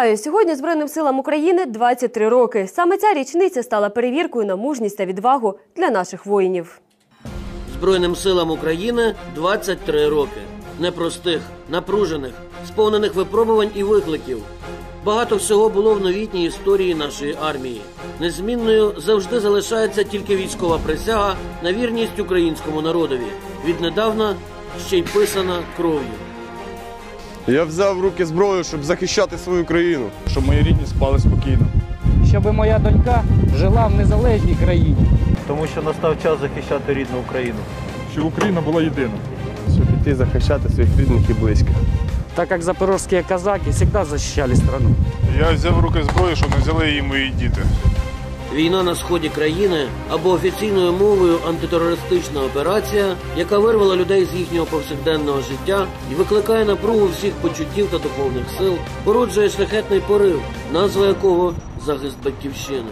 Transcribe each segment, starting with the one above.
Вітаю! Сьогодні Збройним силам України 23 роки. Саме ця річниця стала перевіркою на мужність та відвагу для наших воїнів. Збройним силам України 23 роки. Непростих, напружених, сповнених випробувань і викликів. Багато всього було в новітній історії нашої армії. Незмінною завжди залишається тільки військова присяга на вірність українському народові. Віднедавна ще й писана кров'ю. Я взяв в руки зброю, щоб захищати свою країну. щоб мої рідні спали спокійно. щоб моя донька жила в незалежній країні. тому що настав час захищати рідну Україну. Щоб Україна була єдина. Щоб піти захищати своїх рідних і близьких. Так як запорожські казаки завжди захищали страну. Я взяв в руки зброю, щоб не взяли її мої діти. Війна на сході країни або офіційною мовою антитерористична операція, яка вирвала людей з їхнього повсякденного життя і викликає напругу всіх почуттів та духовних сил, породжує шляхетний порив, назва якого захист батьківщини.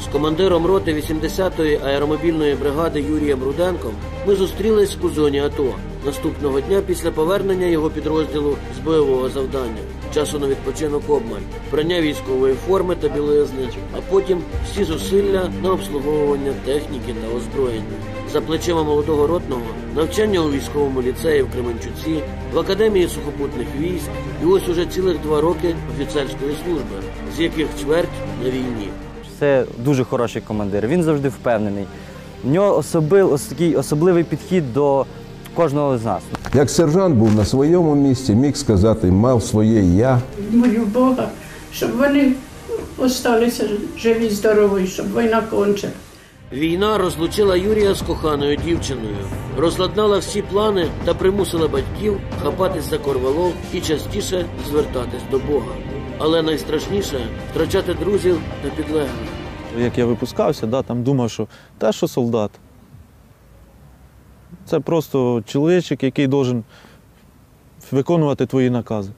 З командиром роти 80-ї аеромобільної бригади Юрієм Руденком ми зустрілись у зоні АТО наступного дня після повернення його підрозділу з бойового завдання. Часу на відпочинок обмаль, прання військової форми та білизни, а потім всі зусилля на обслуговування техніки та озброєння. За плечима молодого ротного навчання у військовому ліцеї в Кременчуці, в академії сухопутних військ і ось уже цілих два роки офіцерської служби, з яких чверть на війні. Це дуже хороший командир. Він завжди впевнений. В нього особив, ось такий особливий підхід до кожного з нас. Як сержант був на своєму місці, міг сказати, мав своє я. молю Бога, щоб вони залишилися живі, здорові, щоб війна кончила. Війна розлучила Юрія з коханою дівчиною, розладнала всі плани та примусила батьків хапатись за корвалол і частіше звертатись до Бога. Але найстрашніше втрачати друзів та підлеглих. Як я випускався, да, там думав, що те, що солдат. Це просто чоловічок, який должен виконувати твої накази.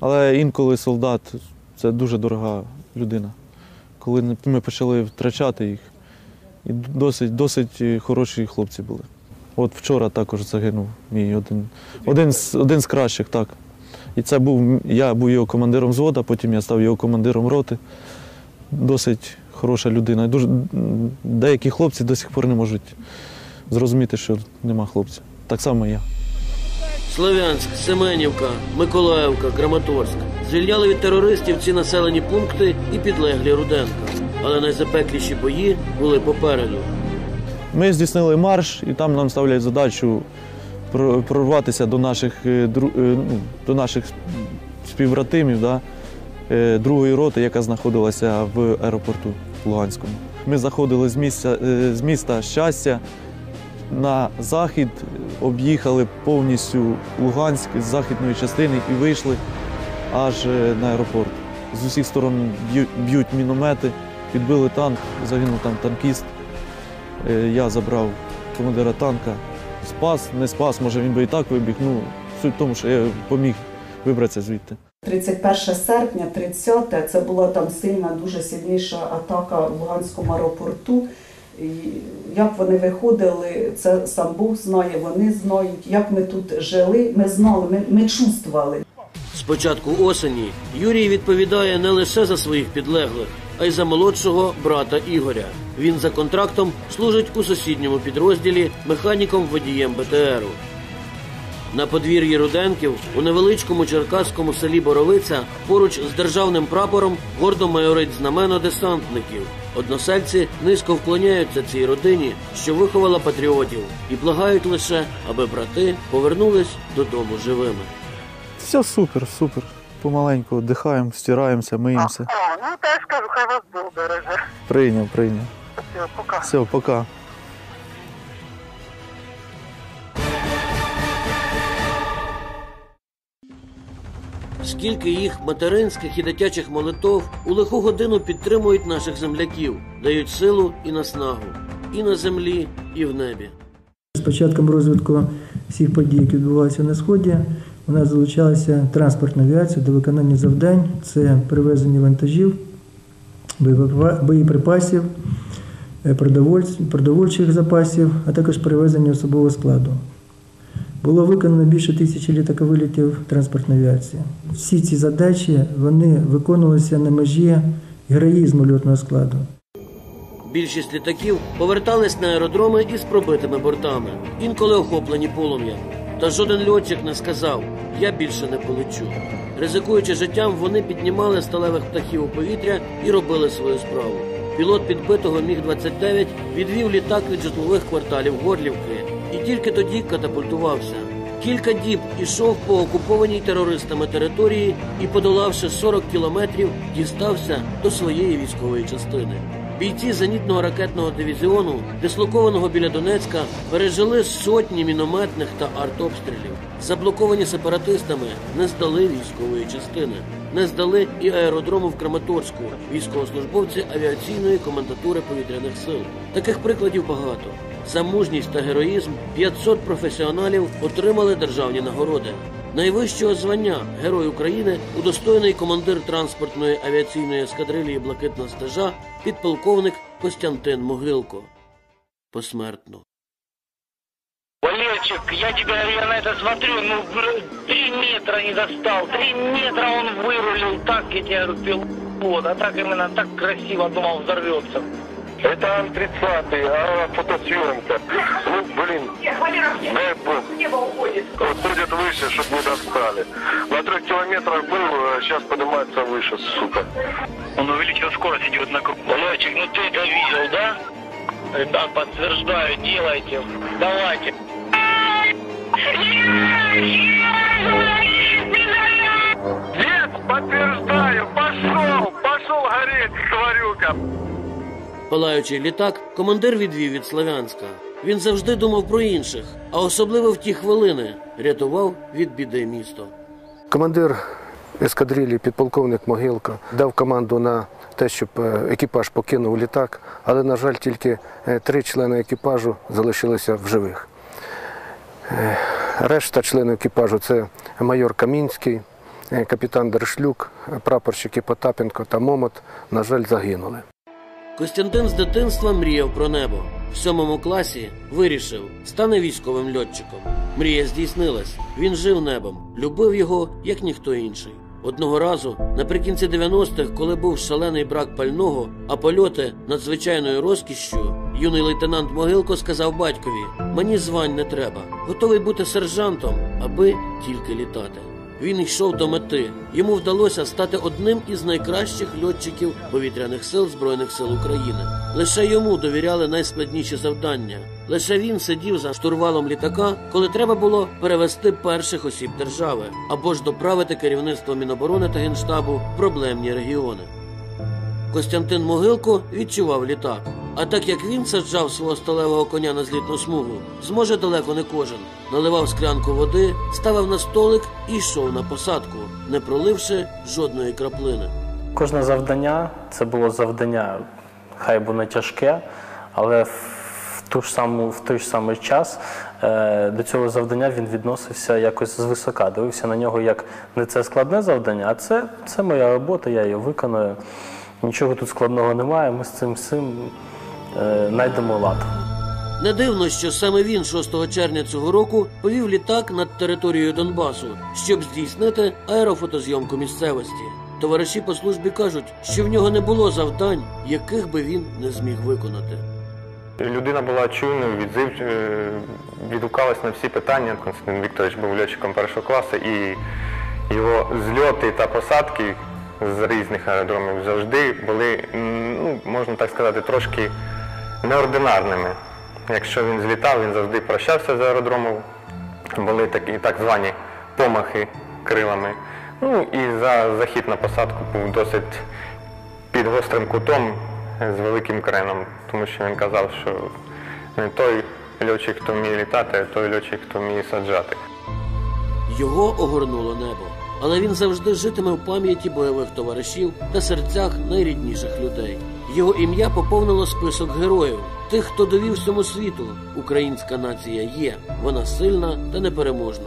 Але інколи солдат це дуже дорога людина. Коли ми почали втрачати їх, і досить, досить хороші хлопці були. От вчора також загинув мій один, один, з, один з кращих, так. І це був, я був його командиром взвода, потім я став його командиром роти. Досить хороша людина. Дуже, деякі хлопці до сих пор не можуть зрозуміти, що нема хлопця. Так само і я. Слов'янськ, Семенівка, Миколаївка, Краматорськ звільняли від терористів ці населені пункти і підлеглі Руденка. Але найзапекліші бої були попереду. Ми здійснили марш, і там нам ставлять задачу прорватися до наших, е, е, ну, до наших співбратимів да, е, другої роти, яка знаходилася в аеропорту Луганському. Ми заходили з місця, з міста щастя на захід, об'їхали повністю Луганськ з західної частини і вийшли аж е, на аеропорт. З усіх сторон б'ють, міномети, підбили танк, загинув там танкіст. Е, Я забрав командира танка. Спас, не спас, може він би і так вибіг. Ну, суть в тому, що я поміг вибратися звідти. 31 серпня, 30 це була там сильна, дуже сильніша атака в Луганському аеропорту. Як вони виходили, це сам Бог знає, вони знають. Як ми тут жили, ми знали, ми, ми чувствували. З початку осені Юрій відповідає не лише за своїх підлеглих, а й за молодшого брата Ігоря. Він за контрактом служить у сусідньому підрозділі механіком водієм БТРу. На подвір'ї Руденків у невеличкому черкаському селі Боровиця поруч з державним прапором гордо майорить знамено десантників. Односельці низько вклоняються цій родині, що виховала патріотів, і благають лише, аби брати повернулись додому живими. Все супер, супер. Помаленьку дихаємо, стираємося, миємося. ну теж кажу, хай вас Бог береже. Прийняв, прийняв. Все, пока. Все, пока. Скільки їх материнських і дитячих молитов у лиху годину підтримують наших земляків, дають силу і наснагу і на землі, і в небі. З початком розвитку всіх подій, які відбуваються на сході, у нас залучалася транспортна авіація до виконання завдань. Це перевезення вантажів, боєприпасів, е, продовольчих запасів, а також перевезення особового складу. Було виконано більше тисячі літаковилітів транспортної авіації. Всі ці задачі вони виконувалися на межі героїзму льотного складу. Більшість літаків повертались на аеродроми із пробитими бортами, інколи охоплені полум'ям. Та жоден льотчик не сказав я більше не полечу. Ризикуючи життям, вони піднімали сталевих птахів у повітря і робили свою справу. Пілот підбитого Міг-29 відвів літак від житлових кварталів Горлівки і тільки тоді катапультувався. Кілька діб ішов по окупованій терористами території і, подолавши 40 кілометрів, дістався до своєї військової частини. Бійці зенітного ракетного дивізіону, дислокованого біля Донецька, пережили сотні мінометних та артобстрілів. Заблоковані сепаратистами не здали військової частини, не здали і аеродрому в Краматорську, військовослужбовці авіаційної комендатури повітряних сил. Таких прикладів багато. За мужність та героїзм 500 професіоналів отримали державні нагороди. Найвищого звання Герой України удостоєний командир транспортної авіаційної ескадрилії Блакитна стежа підполковник Костянтин Могилко. Посмертно. Валерчик, я тебя, я на это смотрю, ну, три метра не достал, три метра он вырулил, так, я тебе говорю, пилот, а так именно, так красиво, думал, взорвется. Это Ан-30, а фотосъемка. Ну, блин, дай бог. Небо уходит. Вот будет выше, чтобы не достали. На трех километрах был, а сейчас поднимается выше, сука. Он увеличил скорость, идет на круг. Валерчик, ну ты это видел, да? Ребят, подтверждаю, делайте. Давайте. Нет, подтверждаю, пошел, пошел гореть, тварюка. Палаючий літак командир відвів від Слов'янська. Він завжди думав про інших, а особливо в ті хвилини рятував від біди місто. Командир ескадрилі, підполковник Могилко, дав команду на те, щоб е, екіпаж покинув літак, але, на жаль, тільки е, три члени екіпажу залишилися в живих. Е, Решта членів екіпажу це майор Камінський, капітан Дершлюк, прапорщики Потапенко та Момот, на жаль, загинули. Костянтин з дитинства мріяв про небо. В сьомому класі вирішив, стане військовим льотчиком. Мрія здійснилась. Він жив небом, любив його, як ніхто інший. Одного разу, наприкінці 90-х, коли був шалений брак пального, а польоти надзвичайною розкішшю, юний лейтенант Могилко сказав батькові: мені звань не треба, готовий бути сержантом, аби тільки літати. Він йшов до мети. Йому вдалося стати одним із найкращих льотчиків повітряних сил Збройних сил України. Лише йому довіряли найскладніші завдання. Лише він сидів за штурвалом літака, коли треба було перевести перших осіб держави або ж доправити керівництво Міноборони та Генштабу в проблемні регіони. Костянтин Могилко відчував літак. А так як він саджав свого сталевого коня на злітну смугу, зможе далеко не кожен. Наливав склянку води, ставив на столик і йшов на посадку, не проливши жодної краплини. Кожне завдання це було завдання, хай було не тяжке, але в ту ж саму в той ж самий час е, до цього завдання він відносився якось звисока. Дивився на нього як не це складне завдання, а це, це моя робота, я її виконую. Нічого тут складного немає. Ми з цим всім е, знайдемо лад. Не дивно, що саме він 6 червня цього року повів літак над територією Донбасу, щоб здійснити аерофотозйомку місцевості. Товариші по службі кажуть, що в нього не було завдань, яких би він не зміг виконати. Людина була чуйною, відзив, е, відгукалась на всі питання. Константин Вікторович був льотчиком першого класу і його зльоти та посадки з різних аеродромів завжди були, ну, можна так сказати, трошки неординарними. Якщо він злітав, він завжди прощався з аеродромом. Були такі так звані помахи крилами. Ну і за захід на посадку був досить під гострим кутом з великим креном, тому що він казав, що не той льотчик, хто вміє літати, а той льотчик, хто вміє саджати. Його огорнуло небо, але він завжди житиме в пам'яті бойових товаришів та серцях найрідніших людей. Його ім'я поповнило список героїв, тих, хто довів всьому світу. Українська нація є, вона сильна та непереможна.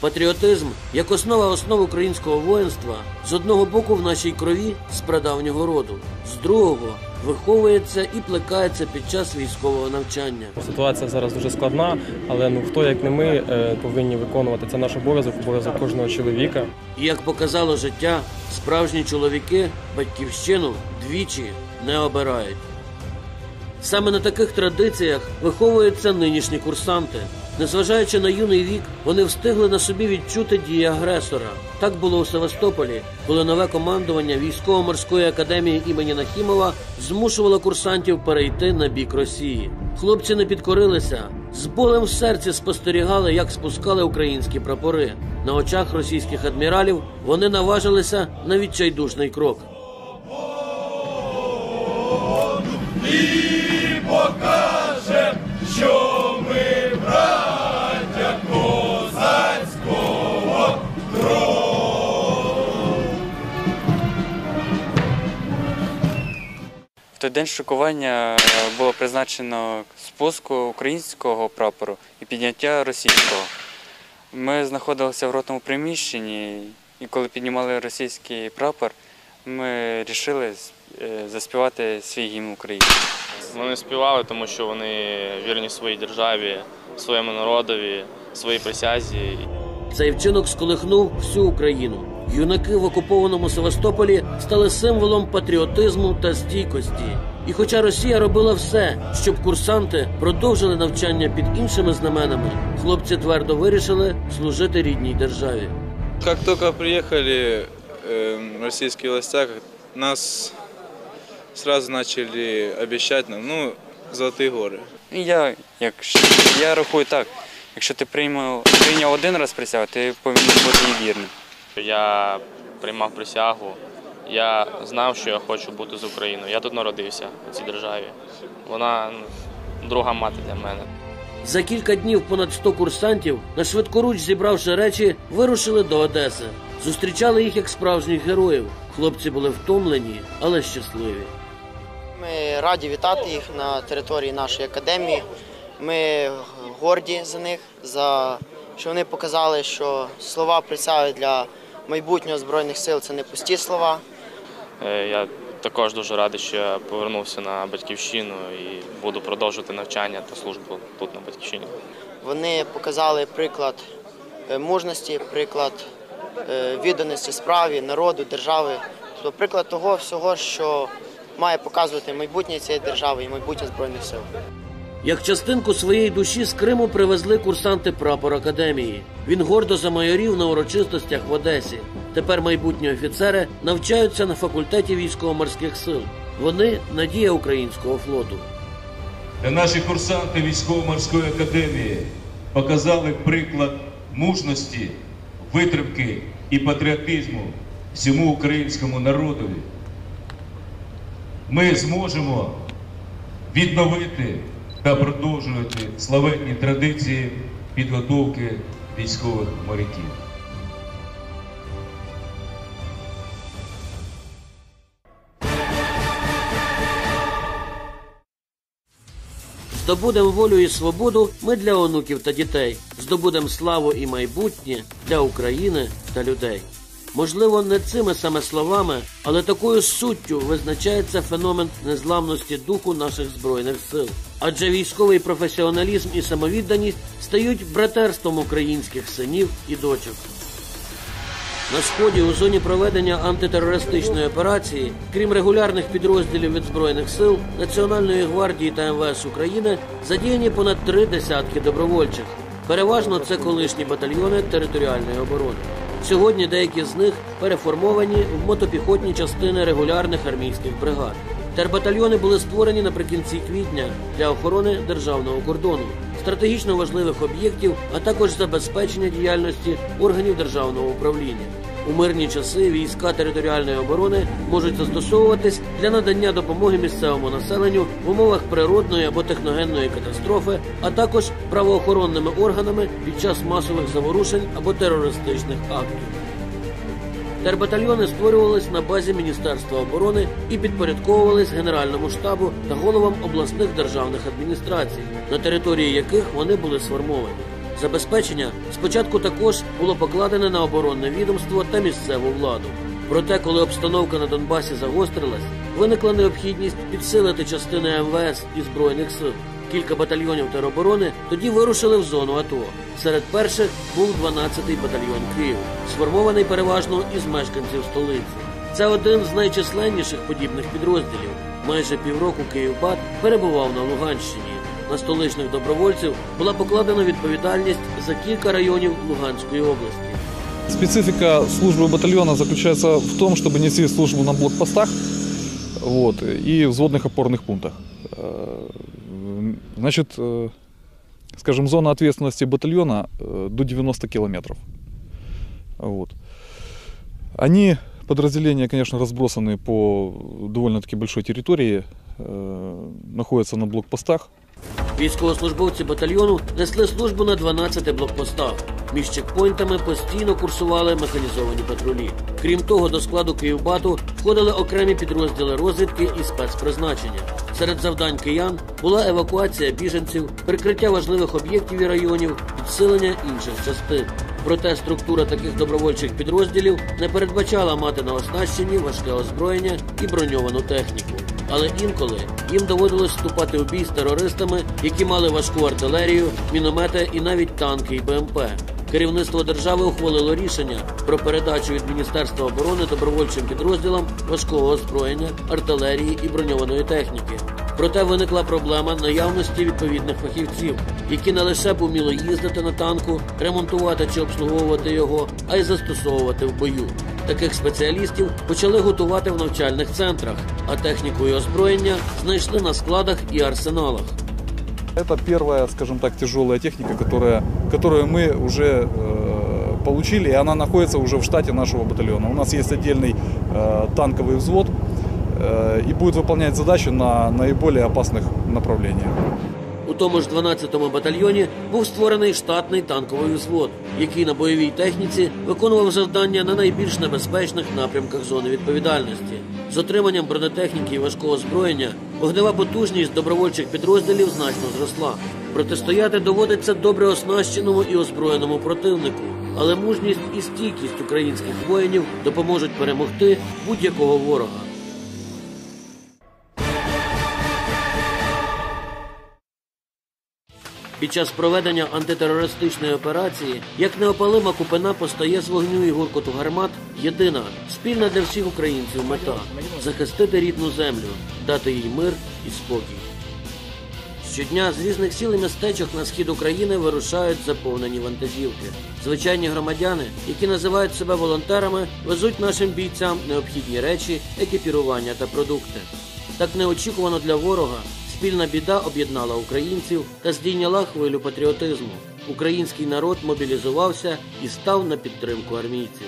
Патріотизм як основа основ українського воїнства з одного боку в нашій крові з прадавнього роду, з другого виховується і плекається під час військового навчання. Ситуація зараз дуже складна, але ну хто як не ми е, повинні виконувати це наш обов'язок, обов'язок кожного чоловіка. І як показало життя, справжні чоловіки батьківщину двічі не обирають. Саме на таких традиціях виховуються нинішні курсанти. Незважаючи на юний вік, вони встигли на собі відчути дії агресора. Так було у Севастополі, коли нове командування військово-морської академії імені Нахімова змушувало курсантів перейти на бік Росії. Хлопці не підкорилися, з болем в серці спостерігали, як спускали українські прапори. На очах російських адміралів вони наважилися на відчайдушний крок. І покажем, що той день шокування е, було призначено спуску українського прапору і підняття російського. Ми знаходилися в ротному приміщенні, і коли піднімали російський прапор, ми вирішили заспівати свій гімн України. Вони співали, тому що вони вірні своїй державі, своєму народові, своїй присязі. Цей вчинок сколихнув всю Україну. Юнаки в окупованому Севастополі стали символом патріотизму та стійкості. І хоча Росія робила все, щоб курсанти продовжили навчання під іншими знаменами, хлопці твердо вирішили служити рідній державі. Как только приехали э, российские власти, нас сразу начали обещать нам, ну, золотые горы. І Я, як, я рахую так, якщо ти приймав, прийняв один раз присягу, ти повинен бути їй вірним. Я приймав присягу. Я знав, що я хочу бути з Україною. Я тут народився у цій державі. Вона друга мати для мене. За кілька днів понад 100 курсантів, на швидкоруч зібравши речі, вирушили до Одеси. Зустрічали їх як справжніх героїв. Хлопці були втомлені, але щасливі. Ми раді вітати їх на території нашої академії. Ми горді за них, за що вони показали, що слова присяги для майбутнього збройних сил це не пусті слова. Е, Я також дуже радий, що я повернувся на батьківщину і буду продовжувати навчання та службу тут на батьківщині. Вони показали приклад е, мужності, приклад е, відданості справі, народу, держави. Тобто приклад того всього, що має показувати майбутнє цієї держави і майбутнє збройних сил. Як частинку своєї душі з Криму привезли курсанти прапор академії. Він гордо замайорів на урочистостях в Одесі. Тепер майбутні офіцери навчаються на факультеті військово-морських сил. Вони надія українського флоту. Наші курсанти військово-морської академії показали приклад мужності, витримки і патріотизму всьому українському народові. Ми зможемо відновити та продовжувати славетні традиції підготовки військових моряків. Здобудемо волю і свободу ми для онуків та дітей. Здобудемо славу і майбутнє для України та людей. Можливо, не цими саме словами, але такою суттю визначається феномен незламності духу наших збройних сил. Адже військовий професіоналізм і самовідданість стають братерством українських синів і дочок. На сході у зоні проведення антитерористичної операції, крім регулярних підрозділів від збройних сил, Національної гвардії та МВС України задіяні понад три десятки добровольчих. Переважно це колишні батальйони територіальної оборони. Сьогодні деякі з них переформовані в мотопіхотні частини регулярних армійських бригад. Тербатальйони були створені наприкінці квітня для охорони державного кордону, стратегічно важливих об'єктів, а також забезпечення діяльності органів державного управління. У мирні часи війська територіальної оборони можуть застосовуватись для надання допомоги місцевому населенню в умовах природної або техногенної катастрофи, а також правоохоронними органами під час масових заворушень або терористичних актів. Тербатальйони створювались на базі Міністерства оборони і підпорядковувались Генеральному штабу та головам обласних державних адміністрацій, на території яких вони були сформовані. Забезпечення спочатку також було покладене на оборонне відомство та місцеву владу. Проте, коли обстановка на Донбасі загострилась, виникла необхідність підсилити частини МВС і Збройних сил. Кілька батальйонів тероборони тоді вирушили в зону АТО. Серед перших був 12-й батальйон Київ, сформований переважно із мешканців столиці. Це один з найчисленніших подібних підрозділів. Майже півроку Київбат перебував на Луганщині На столичних добровольців була покладена відповідальність за кілька районів Луганської області. Специфика службы батальона заключается в том, чтобы нести службу на блокпостах вот, и взводных опорных пунктах. Э, Значит, э, скажем, зона ответственности батальона э, до 90 километров. Вот. Они, подразделения, конечно, разбросаны по довольно-таки большой территории, э, находятся на блокпостах. Військовослужбовці батальйону несли службу на 12 блокпостах. Між чекпойнтами постійно курсували механізовані патрулі. Крім того, до складу Київбату входили окремі підрозділи розвідки і спецпризначення. Серед завдань киян була евакуація біженців, прикриття важливих об'єктів і районів, підсилення інших частин. Проте структура таких добровольчих підрозділів не передбачала мати на оснащенні важке озброєння і броньовану техніку. Але інколи їм доводилось вступати у бій з терористами, які мали важку артилерію, міномети і навіть танки і БМП. Керівництво держави ухвалило рішення про передачу від Міністерства оборони добровольчим підрозділам важкого озброєння, артилерії і броньованої техніки. Проте виникла проблема наявності відповідних фахівців, які не лише б уміли їздити на танку, ремонтувати чи обслуговувати його, а й застосовувати в бою. Таких спеціалістів почали готувати в навчальних центрах, а техніку і озброєння знайшли на складах і арсеналах. Это первая, скажем так, тяжелая техника, которая, которую мы уже э, получили, и она находится уже в штате нашего батальона. У нас есть отдельный э, танковый взвод э, и будет выполнять задачи на наиболее опасных направлениях. Тому ж 12-му батальйоні був створений штатний танковий взвод, який на бойовій техніці виконував завдання на найбільш небезпечних напрямках зони відповідальності. З отриманням бронетехніки і важкого озброєння вогнева потужність добровольчих підрозділів значно зросла. Протистояти доводиться добре оснащеному і озброєному противнику, але мужність і стійкість українських воїнів допоможуть перемогти будь-якого ворога. Під час проведення антитерористичної операції, як неопалима купина постає з вогню і гуркоту гармат, єдина спільна для всіх українців мета захистити рідну землю, дати їй мир і спокій. Щодня з різних сіл і містечок на схід України вирушають заповнені вантажівки. Звичайні громадяни, які називають себе волонтерами, везуть нашим бійцям необхідні речі, екіпірування та продукти. Так неочікувано для ворога спільна біда об'єднала українців та здійняла хвилю патріотизму. Український народ мобілізувався і став на підтримку армійців.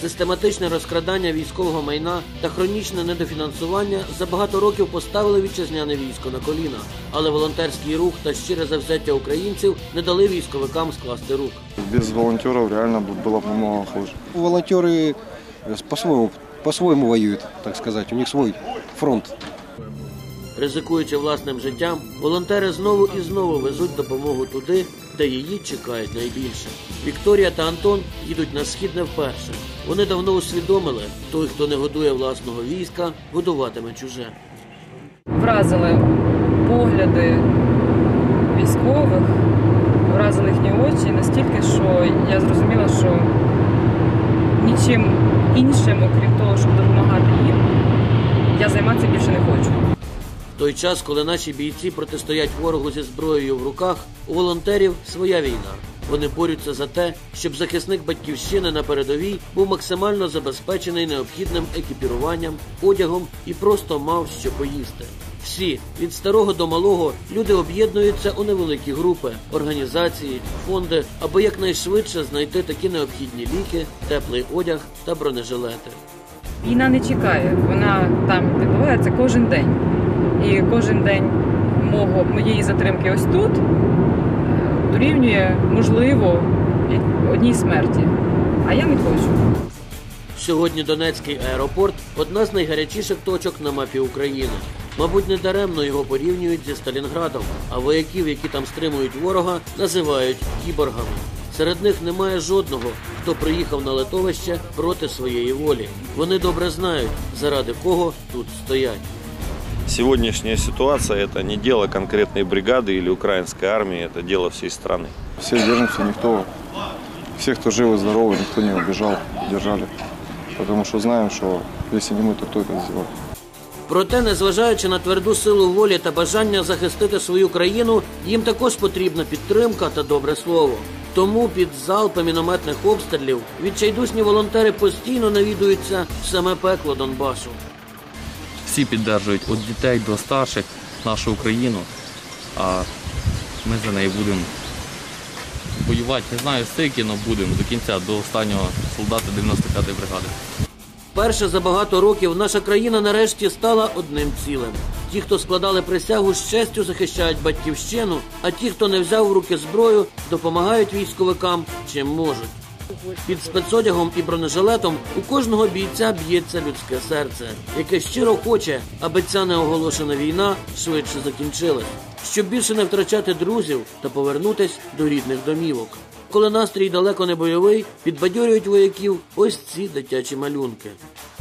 Систематичне розкрадання військового майна та хронічне недофінансування за багато років поставили вітчизняне військо на коліна, але волонтерський рух та щире завзяття українців не дали військовикам скласти рук. Без волонтеров реально б- было бы намного хуже. Волонтеры э, по-своему, по-своему воюют, так сказать. У них свой фронт. Ризикуючи власним життям, волонтери знову і знову везуть допомогу туди, де її чекають найбільше. Вікторія та Антон їдуть на схід не вперше. Вони давно усвідомили, той, хто не годує власного війська, годуватиме чуже. вразили погляди військових, вразили їхні очі настільки, що я зрозуміла, що нічим іншим, окрім того, щоб допомагати їм, я займатися більше не хочу. Той час, коли наші бійці протистоять ворогу зі зброєю в руках, у волонтерів своя війна. Вони борються за те, щоб захисник батьківщини на передовій був максимально забезпечений необхідним екіпіруванням, одягом і просто мав що поїсти. Всі від старого до малого люди об'єднуються у невеликі групи, організації, фонди, аби якнайшвидше знайти такі необхідні ліки, теплий одяг та бронежилети. Війна не чекає, вона там відбувається кожен день. І кожен день мого, моєї затримки ось тут е, дорівнює, можливо, одній смерті. А я не хочу. Сьогодні Донецький аеропорт одна з найгарячіших точок на мапі України. Мабуть, недаремно його порівнюють зі Сталінградом, а вояків, які там стримують ворога, називають кіборгами. Серед них немає жодного, хто приїхав на литовище проти своєї волі. Вони добре знають, заради кого тут стоять. Сегодняшняя ситуация – это не дело конкретной бригады или украинской армии, это дело всей страны. Все держимся, никто, все, кто жив и здоровый, никто не убежал, держали. Потому что знаем, что если не мы, то кто это сделает. Проте, незважаючи на тверду силу волі та бажання захистити свою країну, їм також потрібна підтримка та добре слово. Тому під залпи мінометних обстрілів відчайдушні волонтери постійно навідуються в саме пекло Донбасу. всі підтримують від дітей до старших нашу Україну, а ми за неї будемо воювати. Не знаю стільки, але будемо до кінця, до останнього солдата 95-ї бригади. Перше за багато років наша країна нарешті стала одним цілим. Ті, хто складали присягу, з честю захищають батьківщину, а ті, хто не взяв в руки зброю, допомагають військовикам чим можуть. Під спецодягом і бронежилетом у кожного бійця б'ється людське серце, яке щиро хоче, аби ця неоголошена війна швидше закінчилась, щоб більше не втрачати друзів та повернутись до рідних домівок. Коли настрій далеко не бойовий, підбадьорюють вояків ось ці дитячі малюнки.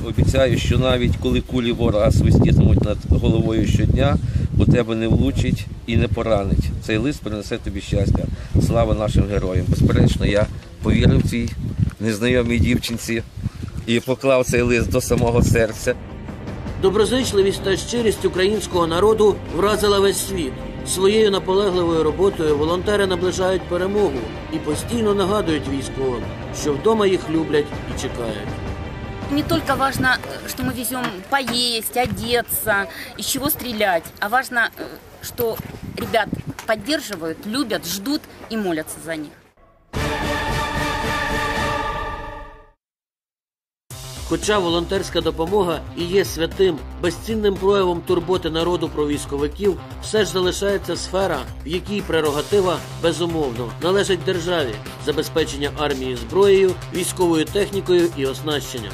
Обіцяю, що навіть коли кулі ворога свистітимуть над головою щодня, у тебе не влучить і не поранить. Цей лист принесе тобі щастя. Слава нашим героям. Безперечно, я повірив цій незнайомій дівчинці і поклав цей лист до самого серця. Доброзичливість та щирість українського народу вразила весь світ. Своєю наполегливою роботою волонтери наближають перемогу і постійно нагадують військовим, що вдома їх люблять і чекають. Не только важно, э, что мы везем поесть, одеться, из чего стрелять, а важно, э, что ребят поддерживают, любят, ждут и молятся за них. Хоча волонтерська допомога і є святим, безцінним проявом турботи народу про військовиків, все ж залишається сфера, в якій прерогатива безумовно належить державі забезпечення армії зброєю, військовою технікою і оснащенням.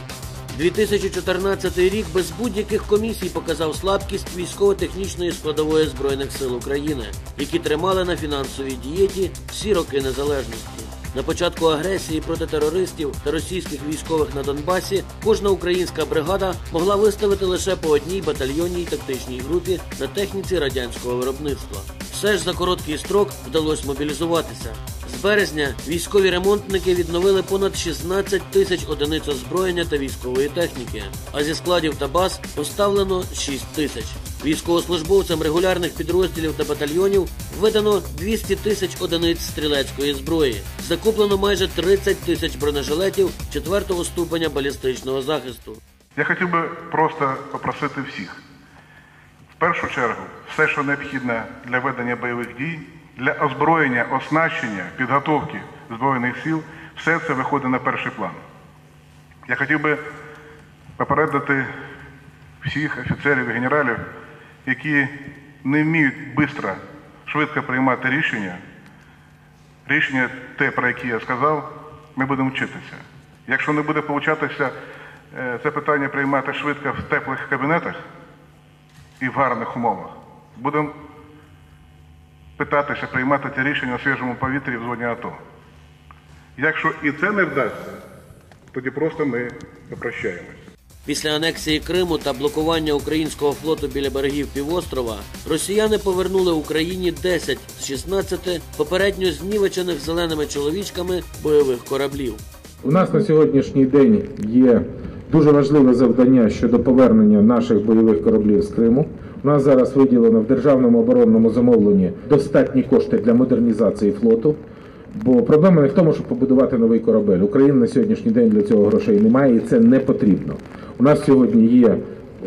2014 рік без будь-яких комісій показав слабкість військово-технічної складової збройних сил України, які тримали на фінансовій дієті всі роки незалежності. На початку агресії проти терористів та російських військових на Донбасі кожна українська бригада могла виставити лише по одній батальйонній тактичній групі на техніці радянського виробництва. Все ж за короткий строк вдалося мобілізуватися. З березня військові ремонтники відновили понад 16 тисяч одиниць озброєння та військової техніки, а зі складів та баз поставлено 6 тисяч. Військовослужбовцям регулярних підрозділів та батальйонів видано 200 тисяч одиниць стрілецької зброї. Закуплено майже 30 тисяч бронежилетів 4 ступеня балістичного захисту. Я хотів би просто попросити всіх. В першу чергу, все, що необхідне для ведення бойових дій, для озброєння, оснащення, підготовки Збройних сил, все це виходить на перший план. Я хотів би попередити всіх офіцерів і генералів, які не вміють швидко, швидко приймати рішення. Рішення, те, про яке я сказав, ми будемо вчитися. Якщо не буде получатися е, це питання приймати швидко в теплих кабінетах і в гарних умовах, будемо питатися приймати ці рішення у свіжому повітрі в зоні АТО. Якщо і це не вдасться, тоді просто ми попрощаємось. Після анексії Криму та блокування українського флоту біля берегів півострова росіяни повернули Україні 10 з 16 попередньо знівечених зеленими чоловічками бойових кораблів. У нас на сьогоднішній день є дуже важливе завдання щодо повернення наших бойових кораблів з Криму. У нас зараз виділено в державному оборонному замовленні достатні кошти для модернізації флоту. Бо проблема не в тому, щоб побудувати новий корабель. Україна на сьогоднішній день для цього грошей немає, і це не потрібно. У нас сьогодні є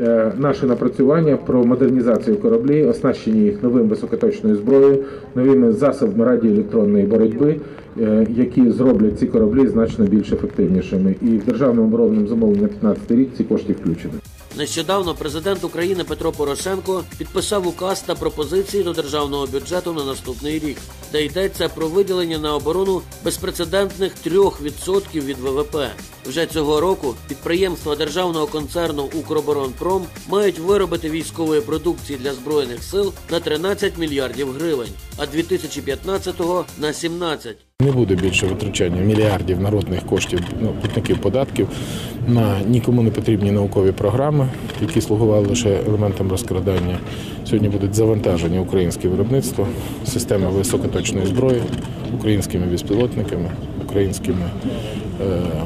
е, наше напрацювання про модернізацію кораблів, оснащення їх новим високоточною зброєю, новими засобами радіоелектронної боротьби, е, які зроблять ці кораблі значно більш ефективнішими. І в державному оборонному замовленні на 15 рік ці кошти включені. Нещодавно президент України Петро Порошенко підписав указ та пропозиції до державного бюджету на наступний рік, де йдеться про виділення на оборону безпрецедентних 3% від ВВП. Вже цього року підприємства державного концерну Укроборонпром мають виробити військової продукції для збройних сил на 13 мільярдів гривень, а 2015-го – на 17. Не буде більше витрачання мільярдів народних коштів ну, платників податків на нікому не потрібні наукові програми, які слугували лише елементом розкрадання. Сьогодні будуть завантажені українське виробництво, системи високоточної зброї, українськими безпілотниками, українськими. Е-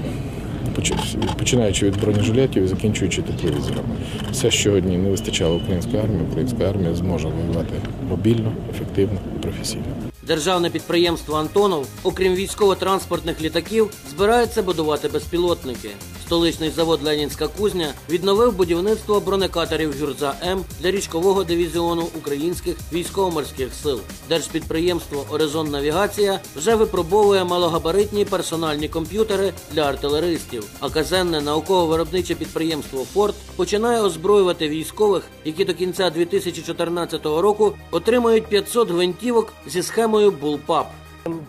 починаючи від бронежилетів і закінчуючи тепловізорами. Все, що сьогодні не вистачало української армії, українська армія зможе воювати мобільно, ефективно і професійно. Державне підприємство Антонов, окрім військово-транспортних літаків, збирається будувати безпілотники. Столичний завод Ленінська кузня відновив будівництво бронекатерів Гюрза М для річкового дивізіону українських військово-морських сил. Держпідприємство Оризон Навігація вже випробовує малогабаритні персональні комп'ютери для артилеристів. А казенне науково-виробниче підприємство Форт починає озброювати військових, які до кінця 2014 року отримають 500 гвинтівок зі схемою Bullpup.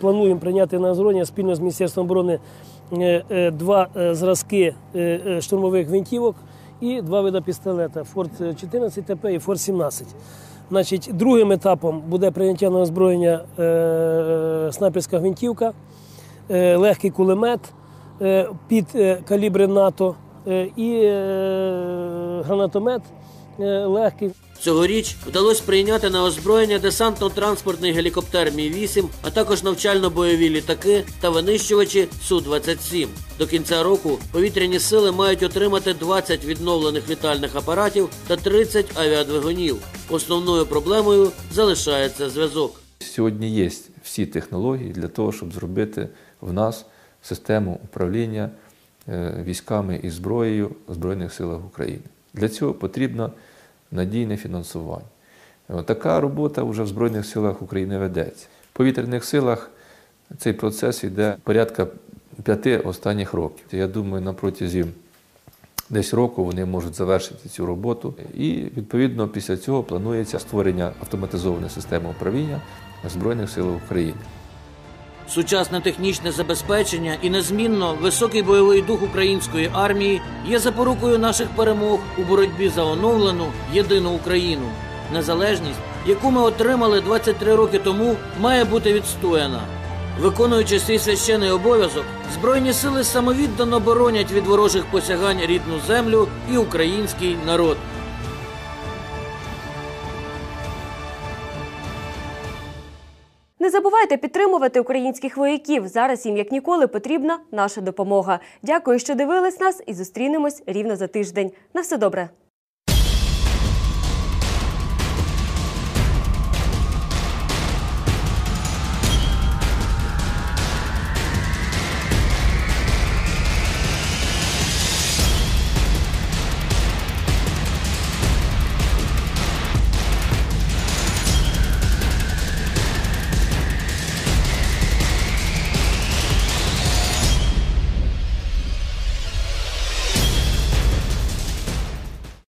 Плануємо прийняти на озброєння спільно з Міністерством оборони два е, зразки е, е, штурмових гвинтівок і два види пістолета Форт 14 ТП і Форт 17. Значить, другим етапом буде прийняття на озброєння е, снайперська гвинтівка, е, легкий кулемет е, під е, калібри НАТО е, і е, гранатомет е, легкий. Цьогоріч вдалося прийняти на озброєння десантно-транспортний гелікоптер Мі-8, а також навчально-бойові літаки та винищувачі Су-27. До кінця року повітряні сили мають отримати 20 відновлених літальних апаратів та 30 авіадвигунів. Основною проблемою залишається зв'язок. Сьогодні є всі технології для того, щоб зробити в нас систему управління е, військами і зброєю Збройних силах України. Для цього потрібно надійне фінансування. Е, Така робота вже в Збройних силах України ведеться. В повітряних силах цей процес йде порядка п'яти останніх років. Я думаю, на протязі десь року вони можуть завершити цю роботу. І відповідно після цього планується створення автоматизованої системи управління Збройних сил України. Сучасне технічне забезпечення і незмінно високий бойовий дух української армії є запорукою наших перемог у боротьбі за оновлену єдину Україну. Незалежність, яку ми отримали 23 роки тому, має бути відстояна. Виконуючи свій священий обов'язок, збройні сили самовіддано боронять від ворожих посягань рідну землю і український народ. Забувайте підтримувати українських вояків. Зараз їм як ніколи потрібна наша допомога. Дякую, що дивились нас, і зустрінемось рівно за тиждень. На все добре.